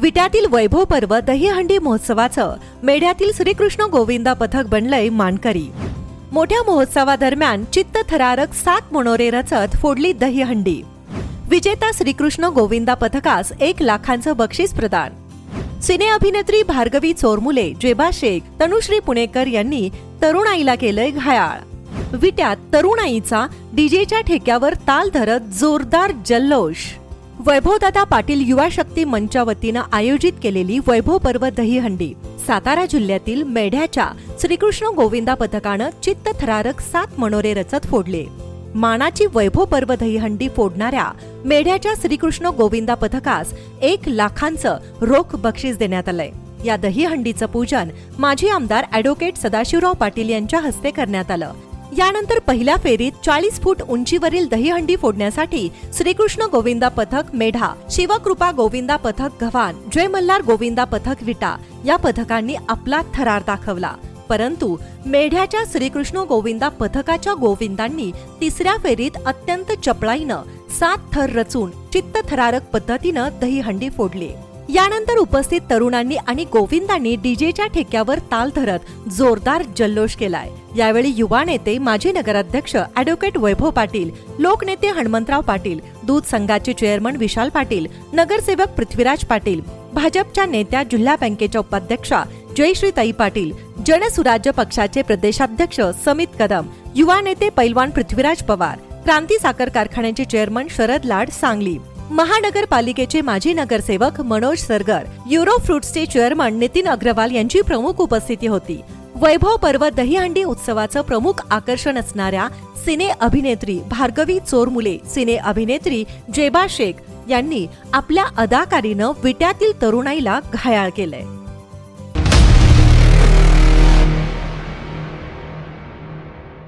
विट्यातील वैभव पर्व दहीहंडी महोत्सवाचं. मेढ्यातील श्रीकृष्ण गोविंदा पथक बनलंय मानकरी. मोठ्या महोत्सवादरम्यान चित्त थरारक सात मनोरे रचत फोडली दहीहंडी. विजेता श्रीकृष्ण गोविंदा पथकास एक लाखांचं बक्षीस प्रदान. सिने अभिनेत्री भार्गवी चोरमुले जेबा शेख तनुश्री पुणेकर यांनी तरुणाईला केलंय घायाळ. विट्यात तरुणाईचा डीजेच्या ठेक्यावर ताल धरत जोरदार जल्लोष. वैभवदादा पाटील युवा शक्ती मंच्या वतीनं आयोजित केलेली वैभव पर्व दहीहंडी सातारा जिल्ह्यातील मेढ्याच्या श्रीकृष्ण गोविंदा पथकानं चित्तथरारक सात मनोरे रचत फोडले. मानाची वैभव पर्व दहीहंडी फोडणाऱ्या मेढ्याच्या श्रीकृष्ण गोविंदा पथकास एक लाखांचं रोख बक्षीस देण्यात आलंय. या दहीहंडीचं पूजन माजी आमदार अॅडव्होकेट सदाशिवराव पाटील यांच्या हस्ते करण्यात आलं. यानंतर पहिल्या फेरीत चाळीस फूट उंचीवरील दहीहंडी फोडण्यासाठी श्रीकृष्ण गोविंदा पथक मेढा शिवकृपा गोविंदा पथक गव्हाण जय मल्हार गोविंदा पथक विटा या पथकांनी आपला थरार दाखवला. परंतु मेढ्याच्या श्रीकृष्ण गोविंदा पथकाच्या गोविंदांनी तिसऱ्या फेरीत अत्यंत चपळाईनं सात थर रचून चित्तथरारक पद्धतीनं दहीहंडी फोडली. यानंतर उपस्थित तरुणांनी आणि गोविंदांनी डीजेच्या ठेक्यावर ताल धरत जोरदार जल्लोष केलाय. यावेळी युवा नेते माजी नगराध्यक्ष अॅडव्होकेट वैभव पाटील लोकनेते हनुमंतराव पाटील दूध संघाचे चेअरमन विशाल पाटील नगरसेवक पृथ्वीराज पाटील भाजपच्या नेत्या जिल्हा बँकेच्या उपाध्यक्षा जयश्रीताई पाटील जनसुराज्य पक्षाचे प्रदेशाध्यक्ष समित कदम युवा नेते पैलवान पृथ्वीराज पवार क्रांती साखर कारखान्याचे चेअरमन शरद लाड सांगली. महानगरपालिकेचे माजी नगरसेवक मनोज सरगर युरो फ्रुट्सचे चेअरमन नितीन अग्रवाल यांची प्रमुख उपस्थिती होती. वैभव पर्व दहीहंडी उत्सवाचं प्रमुख आकर्षण असणाऱ्या सिने अभिनेत्री भार्गवी चोरमुले सिने अभिनेत्री जेबा शेख यांनी आपल्या अदाकारीनं विट्यातील तरुणाईला घायाळ केलंय.